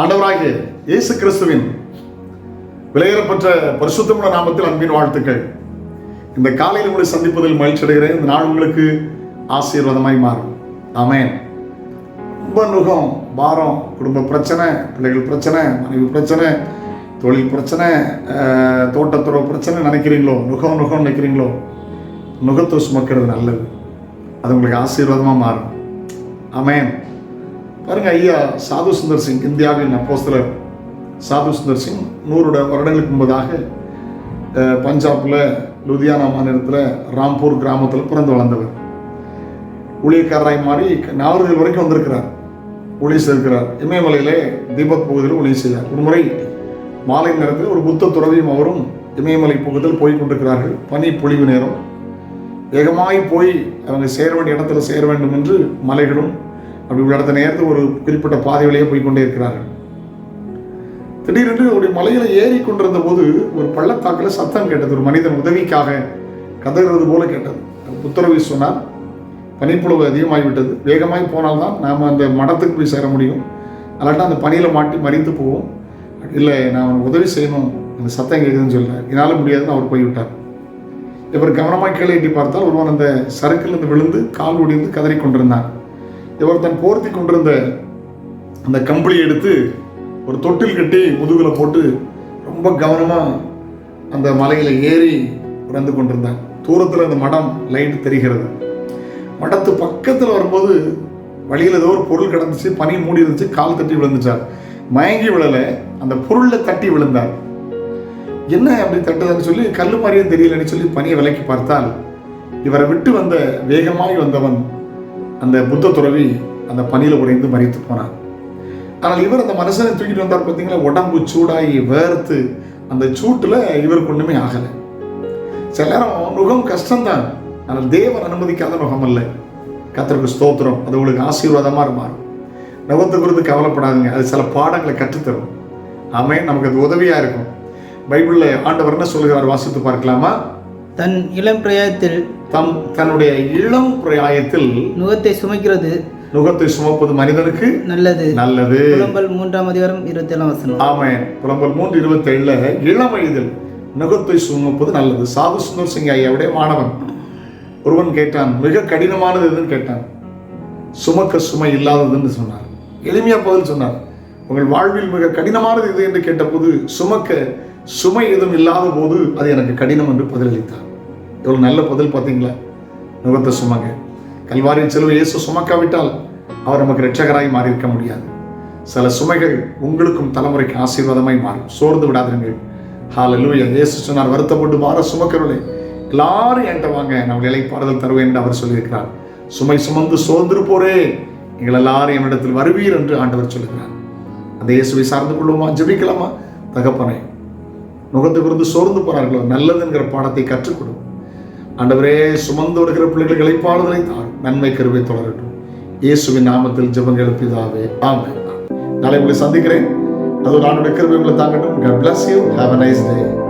ஆண்டவராகிய இயேசு கிறிஸ்துவின் விலையேறப்பட்ட பரிசுத்தமுள்ள நாமத்தில் அன்பின் வாழ்த்துக்கள். இந்த காலையில் உங்களை சந்திப்பதில் மகிழ்ச்சி அடைகிறேன். இந்த நாள் உங்களுக்கு ஆசீர்வாதமாய் மாறும். ஆமேன். ரொம்ப நுகம் பாரம் குடும்ப பிரச்சனை பிள்ளைகள் பிரச்சனை மனைவி பிரச்சனை தொழில் பிரச்சனை தோட்டத்துறவு பிரச்சனை நினைக்கிறீங்களோ? நுகம் நுகம் நினைக்கிறீங்களோ? நுகத்தை சுமக்கிறது நல்லது. அது உங்களுக்கு ஆசீர்வாதமாக மாறும். அமேன் பாருங்க ஐயா சாது சுந்தர் சிங் இந்தியாவின் அப்போஸ்தலர். சாது சுந்தர் சிங் நூறு வருடங்களுக்கு முன்பதாக அஹ், பஞ்சாப்ல லுதியானா மாநிலத்தில் ராம்பூர் கிராமத்தில் பிறந்து வளர்ந்தவர். ஊழியக்காரராய் மாறி நாவல்கள் வரைக்கும் வந்திருக்கிறார். ஒளி செய்திருக்கிறார். இமயமலையிலே தீபக் பகுதியில் ஒளி செய்தார். ஒரு முறை மாலை நேரத்தில் ஒரு புத்த துறவியும் அவரும் இமயமலை பகுதியில் போய் கொண்டிருக்கிறார்கள். பனி பொழிவு நேரம். வேகமாய் போய் அவங்க சேர வேண்டிய இடத்துல சேர வேண்டும் என்று மலைகளும் அப்படி உள்ள இடத்த நேரத்தில் ஒரு குறிப்பிட்ட பாதை வழியே போய் கொண்டே இருக்கிறார்கள். திடீரென்று அவருடைய மலையில ஏறி கொண்டிருந்த போது ஒரு பள்ளத்தாக்கில் சத்தம் கேட்டது. ஒரு மனிதன் உதவிக்காக கதறுறது போல கேட்டது. புத்தரவி சொன்னார். பனிப்புழவு அதிகமாகிவிட்டது வேகமாகி போனால்தான் நாம் அந்த மடத்துக்கு போய் சேர முடியும். அல்லாட்டா அந்த பனியில் மாட்டி மறித்து போவோம். இல்லை நான் உதவி செய்யணும். அந்த சத்தம் கேட்குதுன்னு சொல்கிறேன் என்னால் முடியாதுன்னு அவர் போய்விட்டார். இவர் கவனமாக கீழே எட்டி பார்த்தால் ஒருவன் அந்த சறுக்கிலிருந்து விழுந்து கால் ஒடிந்து கதறி கொண்டிருந்தான். இவர் தன் போர்த்தி கொண்டிருந்த அந்த கம்பளியை எடுத்து ஒரு தொட்டில் கட்டி முதுகில் போட்டு ரொம்ப கவனமாக அந்த மலையில் ஏறி இறந்து கொண்டிருந்தார் தூரத்தில் அந்த மடம் லைட் தெரிகிறது. மடத்து பக்கத்தில் வரும்போது வழியில் ஏதோ ஒரு பொருள் கிடந்துச்சு பனி மூடி இருந்துச்சு கால் தட்டி விழுந்துட்டார். மயங்கி விழலை அந்த பொருளில் தட்டி விழுந்தார். என்ன அப்படி தட்டுதுன்னு சொல்லி கல் மாதிரியும் தெரியலன்னு சொல்லி பனியை விலக்கி பார்த்தால் இவரை விட்டு வந்த வேகமாய் வந்தவன் அந்த புத்த துறவி அந்த பணியில் உடைந்து மறித்து போனார் ஆனால் இவர் அந்த மனுஷனை தூக்கிட்டு வந்தார் பார்த்தீங்களா? உடம்பு சூடாகி வேர்த்து அந்த சூட்டில் இவருக்கு ஒன்றுமே ஆகலை. சில நேரம் நுகம் கஷ்டம்தான். ஆனால் தேவன் அனுமதிக்காத நுகம் இல்லை கத்தருக்கு ஸ்தோத்திரம். அது உங்களுக்கு ஆசீர்வாதமாக மாறும் நுகத்தை குறித்து கவலைப்படாதுங்க. அது சில பாடங்களை கற்றுத்தரும். ஆமே நமக்கு அது உதவியாக இருக்கும். பைபிளில் ஆண்டவர் என்ன சொல்லுகிறார்? வாசித்து பார்க்கலாமா? தன் இளம் பிரயாயத்தில் தம் தன்னுடைய இளம் பிரயாயத்தில் நுகத்தை சுமைக்கிறது நுகத்தை சுமப்பது மனிதனுக்கு நல்லது. நல்லது. புலம்பல் மூன்றாம் அதிகாரம் இருபத்தி ஏழாம் வசனம். ஆமென். புலம்பல் மூன்று இருபத்தேழுல இளம் வயதில் நுகத்தை சுமப்பது நல்லது. சாது சுந்தர் சிங் ஐயாவுடைய மாணவன். ஒருவன் கேட்டான் மிக கடினமானது எதுன்னு? கேட்டான். சுமக்க சுமை இல்லாததுன்னு சொன்னார். எளிமையா பதில் சொன்னார். உங்கள் வாழ்வில் மிக கடினமானது இது என்று கேட்டபோது சுமக்க சுமை எதுவும் இல்லாத போது அது எனக்கு கடினம் என்று பதிலளித்தார். எவ்வளவு நல்ல பதில் பார்த்தீங்களா? நுகத்தை சுமங்க. கல்வாரியின் செல்வ இயேசு சுமக்காவிட்டால் அவர் நமக்கு இரட்சகராய் மாறியிருக்க முடியாது. சில சுமைகள் உங்களுக்கும் தலைமுறைக்கு ஆசீர்வாதமாய் மாறும். சோர்ந்து விடாதீர்கள் ஹalleluya இயேசு சொன்னார் வருத்தப்பட்டு மாற சுமக்கருளை எல்லாரும் என்கிட்ட வாங்க. நான் இலைப்பாறுதல் தருவேன் என்று அவர் சொல்லியிருக்கிறார். சுமை சுமந்து சோர்ந்திருப்போரே. நீங்கள் எல்லாரும் என்னிடத்தில் வருவீர் என்று ஆண்டவர் சொல்லுகிறார். அந்த இயேசுவை சார்ந்து கொள்ளுமா ஜபிக்கலாமா? தகப்பனே நுகத்துக்கு சோர்ந்து போறார்களோ நல்லதுங்கிற பாடத்தை கற்றுக் கொடு ஆண்டவரே சுமந்து வருகிற பிள்ளைகள் இழைப்பாடுதலை தான் நன்மை கருவை தொடரட்டும். இயேசுவின் நாமத்தில் ஜபம் பிதாவே ஆமென். நாளை உங்களை சந்திக்கிறேன். அது ஒரு ஆண்டுடைய கருவை உங்களை தாங்கட்டும். God bless you. Have a nice day.